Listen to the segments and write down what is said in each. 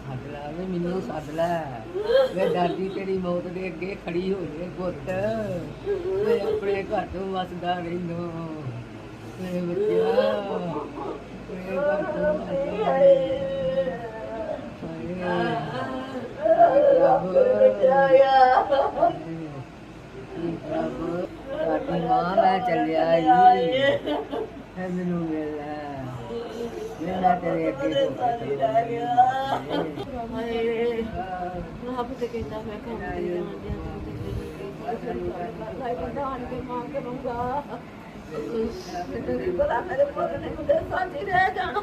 ਸੱਦ ਲੈ ਮੈਨੂੰ ਸੱਦ ਲੈ ਵੇ ਦਾਦੀ ਤੇਰੀ ਮੌਤ ਦੇ ਅੱਗੇ ਖੜੀ ਹੋ ਜੇ ਪੁੱਤ ਮੈਂ ਆਪਣੇ ਘਰ ਤੋਂ ਵਸਦਾ ਰਹਿੰਦਾ ਮੇਰੇ ਬੱਚਿਆ ਮੇਰੇ ਘਰ ਤੋਂ ਵਸਦਾ ਸਾਡੀ ਮਾਂ ਮੈਂ ਚੱਲਿਆ ਜੀ ਮੈਨੂੰ ਮਿਲ ਲੈ ਮੈਂ ਤੇਰੇ ਅੱਗੇ ਹੋ ਕੇ ਆਪ ਤੇ ਕਹਿੰਦਾ ਮੈਂ ਕੰਮ ਤੇ ਜਾਣਿਆ ਕਹਿੰਦਾ ਆਣ ਕੇ ਮਾਂ ਕਰੂੰਗਾ ਬੜਾ ਮੇਰੇ ਪੁੱਤ ਨੇ ਮੁੰਡੇ ਸਾਥੀ ਰਹਿ ਜਾਣਾ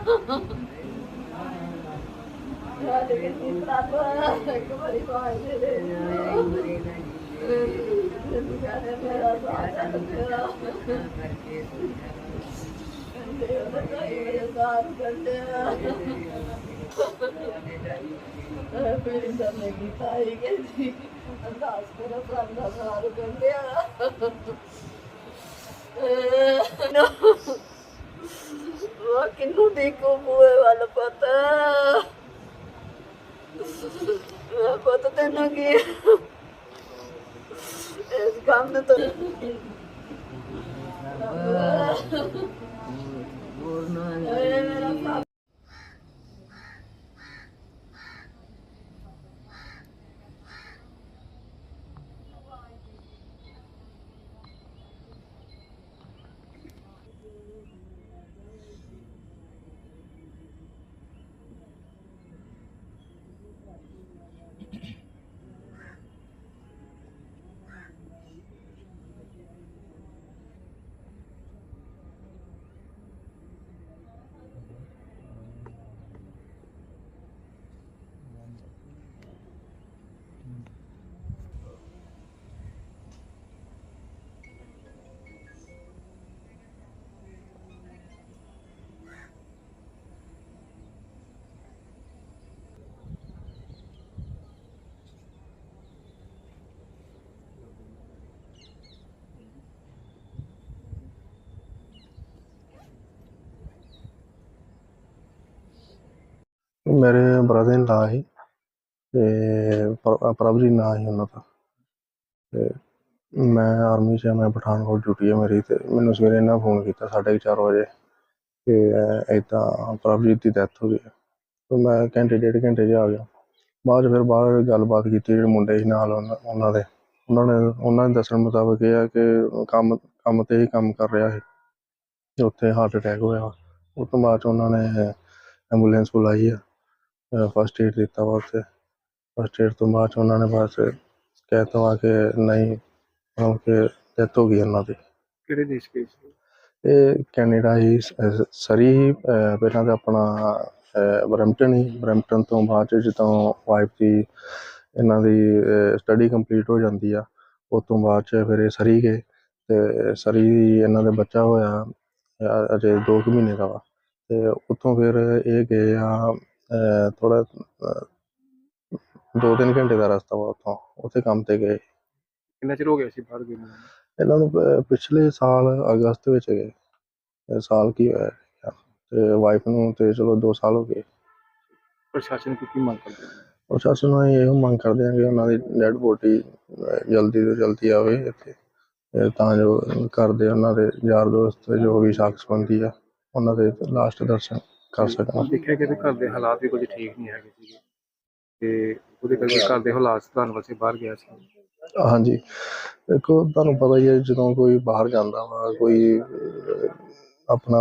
ਯਾਦ ਕਿੰਨੀ ਪ੍ਰਾਪਤ ਇੱਕ ਵਾਰੀ ਬਾਹਰ ਦੇ ਦੇ ਮੇਰਾ ਸਾਥ ਤੇਰਾ ਮੇਰੇ ਸਾਥ ਕੰਡਿਆ ਮੇਰੀ ਦਮੇ ਕੀ ਤਾਈ ਕਹਿੰਦੀ ਅਰਦਾਸ ਕਰੋ ਪ੍ਰਭ ਦਾ ਸਾਰ ਕੰਡਿਆ ਉਹ ਕਿੰਨੂੰ ਦੇਖੋ ਬੂਏ ਵਾਲਾ ਮੇਰੇ ਬ੍ਰਦਰ ਇਨ ਲਾ ਸੀ ਤੇ ਪ੍ਰ- ਪ੍ਰਭ ਜੀ ਨਾਂ ਸੀ ਉਹਨਾਂ ਦਾ। ਤੇ ਮੈਂ ਆਰਮੀ 'ਚ ਆ, ਮੈਂ ਪਠਾਨਕੋਟ ਡਿਊਟੀ ਹੈ ਮੇਰੀ ਤੇ ਮੈਨੂੰ ਸਵੇਰੇ ਇਹਨਾਂ ਫੋਨ ਕੀਤਾ ਸਾਢੇ ਕੁ ਚਾਰ ਵਜੇ ਕਿ ਇਦਾਂ ਪ੍ਰਭਜੀਤ ਦੀ ਡੈਥ ਹੋ ਗਈ ਹੈ। ਤੇ ਮੈਂ ਘੰਟੇ, ਡੇਢ ਘੰਟੇ 'ਚ ਆ ਗਿਆ। ਬਾਅਦ 'ਚ ਫਿਰ ਬਾਹਰ ਗੱਲਬਾਤ ਕੀਤੀ ਜਿਹੜੇ ਮੁੰਡੇ ਸੀ ਨਾਲ ਉਹਨਾਂ ਉਹਨਾਂ ਦੇ। ਉਹਨਾਂ ਨੇ, ਉਹਨਾਂ ਦੇ ਦੱਸਣ ਮੁਤਾਬਕ ਇਹ ਆ ਕਿ ਕੰਮ ਕੰਮ ਤੇ ਹੀ ਕੰਮ ਕਰ ਰਿਹਾ ਸੀ। ਤੇ ਉੱਥੇ ਹਾਰਟ ਅਟੈਕ ਹੋਇਆ। ਉਸ ਤੋਂ ਬਾਅਦ 'ਚ ਉਹਨਾਂ ਨੇ ਐਂਬੂਲੈਂਸ ਬੁਲਾਈ ਆ। ਫਸਟ ਏਡ ਦਿੱਤਾ ਵਾ ਉੱਥੇ। ਫਸਟ ਏਡ ਤੋਂ ਬਾਅਦ 'ਚ ਉਹਨਾਂ ਨੇ ਬਸ ਕਹਿ ਤਾ ਵਾ ਕਿ ਨਹੀਂ ਮਤਲਬ ਕਿ ਡੈਥ ਹੋ ਗਈ ਉਹਨਾਂ ਦੀ। ਕਿਹੜੇ ਦੇਸ਼ ਗਏ ਸੀ? ਇਹ ਕੈਨੇਡਾ ਹੀ ਸ- ਸਰੀ ਹੀ ਅਹ ਪਹਿਲਾਂ ਤਾਂ ਆਪਣਾ ਬਰੈਂਪਟਨ ਹੀ। ਬਰੈਂਪਟਨ ਤੋਂ ਬਾਅਦ 'ਚ ਜਦੋਂ ਵਾਈਫ ਦੀ ਇਹਨਾਂ ਦੀ ਸਟੱਡੀ ਕੰਪਲੀਟ ਹੋ ਜਾਂਦੀ ਆ ਉਸ ਤੋਂ ਬਾਅਦ 'ਚ ਫਿਰ ਇਹ ਸਰੀ ਗਏ। ਤੇ ਸਰੀ ਇਹਨਾਂ ਦੇ ਬੱਚਾ ਹੋਇਆ ਅ- ਅਜੇ 2 ਕੁ ਮਹੀਨੇ ਦਾ ਵਾ। ਤੇ ਉੱਥੋਂ ਫਿਰ ਇਹ ਗਏ ਆ ਥੋੜਾ ਦੋ ਤਿੰਨ ਘੰਟੇ ਦਾ ਰਸਤਾ ਵਾ ਉੱਥੋਂ ਉੱਥੇ ਕੰਮ ਤੇ ਗਏ। ਕਿੰਨਾ ਚਿਰ ਹੋ ਗਿਆ ਸੀ ਬਾਹਰ ਗਏ ਨੂੰ? ਇਹਨਾਂ ਨੂੰ ਪ- ਪਿਛਲੇ ਸਾਲ ਅਗਸਤ ਵਿੱਚ ਗਏ। ਇਹ ਸਾਲ ਕੀ ਹੋਇਆ। ਤੇ ਵਾਈਫ ਨੂੰ ਤੇ ਚਲੋ 2 ਸਾਲ ਹੋ ਗਏ। ਪ੍ਰਸ਼ਾਸਨ ਕੀ ਕੀ ਮੰਗ ਕਰਦੇ ਪ੍ਰਸ਼ਾਸਨ ਨੂੰ ਅਸੀਂ ਇਹੋ ਮੰਗ ਕਰਦੇ ਹਾਂ ਕਿ ਉਹਨਾਂ ਦੀ ਡੈਡ ਬੋਡੀ ਜਲਦੀ ਤੋਂ ਜਲਦੀ ਆਵੇ ਇੱਥੇ। ਤੇ ਤਾਂ ਜੋ ਘਰ ਦੇ ਉਹਨਾਂ ਦੇ ਯਾਰ ਦੋਸਤ ਜੋ ਵੀ ਸਾਖ ਸੰਬੰਧੀ ਆ ਉਹਨਾਂ ਦੇ ਲਾਸਟ ਦਰਸ਼ਨ। ਕਰ ਸਕਣ ਦੇਖਿਆ ਕਿ ਘਰ ਦੇ ਹਾਲਾਤ ਵੀ ਕੁਝ ਠੀਕ ਨਹੀਂ ਹੈਗੇ ਸੀਗੇ। ਤੇ ਉਹਦੇ ਕਰਕੇ ਘਰ ਦੇ ਹਾਲਾਤ ਸੁਧਾਰਨ ਵਾਸਤੇ ਬਾਹਰ ਗਿਆ ਸੀ। ਹਾਂਜੀ। ਦੇਖੋ ਤੁਹਾਨੂੰ ਪਤਾ ਹੀ ਹੈ ਜਦੋਂ ਕੋਈ ਬਾਹਰ ਜਾਂਦਾ ਵਾ ਕੋਈ ਆਪਣਾ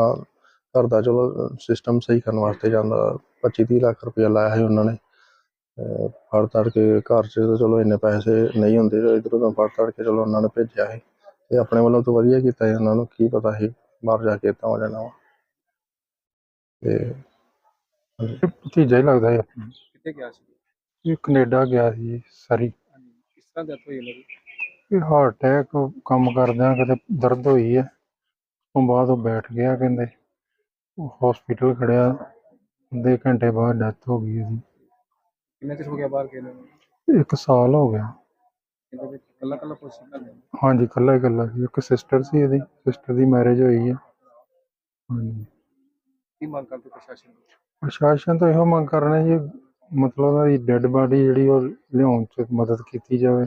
ਘਰ ਦਾ ਚਲੋ ਸਿਸਟਮ ਸਹੀ ਕਰਨ ਵਾਸਤੇ ਜਾਂਦਾ 25 30 ਲੱਖ ਰੁਪਇਆ ਲਾਇਆ ਸੀ ਉਹਨਾਂ ਨੇ। ਫੜ ਤੜ ਕੇ ਘਰ 'ਚ ਤਾਂ ਚਲੋ ਇੰਨੇ ਪੈਸੇ ਨਹੀਂ ਹੁੰਦੇ ਇਧਰੋਂ ਤਾਂ ਫੜ ਤੜ ਕੇ ਚਲੋ ਉਹਨਾਂ ਨੇ ਭੇਜਿਆ ਸੀ। ਤੇ ਆਪਣੇ ਵੱਲੋਂ ਤਾਂ ਵਧੀਆ ਕੀਤਾ ਸੀ ਉਹਨਾਂ ਨੂੰ ਕੀ ਪਤਾ ਸੀ ਬਾਹਰ ਜਾ ਕੇ ਤਾਂ ਹੋ ਜਾਣਾ ਵਾ। ਤੇ ਭਤੀਜਾ ਹੀ ਲੱਗਦਾ ਹੈ ਕਿੱਥੇ ਗਿਆ ਸੀ? ਇਹ ਕੈਨੇਡਾ ਗਿਆ ਸੀ ਸਰੀ। ਕਿਸ ਤਰ੍ਹਾਂ ਡੈਥ ਹੋਈ ਉਹਨਾਂ ਦੀ ਇਹ ਹਾਰਟ ਅਟੈਕ ਕੰਮ ਕਰਦਿਆਂ ਕਿਤੇ ਦਰਦ ਹੋਈ ਹੈ ਤੋਂ ਬਾਅਦ ਉਹ ਬੈਠ ਗਿਆ ਕਹਿੰਦੇ। ਹਸਪੀਟਲ ਖੜਿਆ। ਅੱਧੇ ਘੰਟੇ ਬਾਅਦ ਡੈਥ ਹੋ ਗਈ ਇਹਦੀ ਕਿੰਨਾ ਚਿਰ ਹੋ ਗਿਆ ਬਾਹਰ ਗਏ ਨੂੰ? ਇੱਕ ਸਾਲ ਹੋ ਗਿਆ। ਇਹਦੇ ਵਿੱਚ ਕੱਲਾ ਕੱਲਾ ਪੁੱਛ ਕਰਦੇ ਹਾਂਜੀ ਇਕੱਲਾ ਹੀ ਇਕੱਲਾ ਸੀ। ਇੱਕ ਸਿਸਟਰ ਸੀ ਇਹਦੀ। ਸਿਸਟਰ ਦੀ ਮੈਰਿਜ ਹੋਈ ਹੈ ਹਾਂਜੀ। ਕੀ ਮੰਗ ਕਰਦੇ ਪ੍ਰਸ਼ਾਸਨ ਨੂੰ? ਪ੍ਰਸ਼ਾਸਨ ਤੋਂ ਇਹੋ ਮੰਗ ਕਰ ਜੀ, ਮਤਲਬ ਉਹਨਾਂ ਦੀ ਡੈੱਡ ਬਾਡੀ ਜਿਹੜੀ ਉਹ ਲਿਆਉਣ 'ਚ ਮਦਦ ਕੀਤੀ ਜਾਵੇ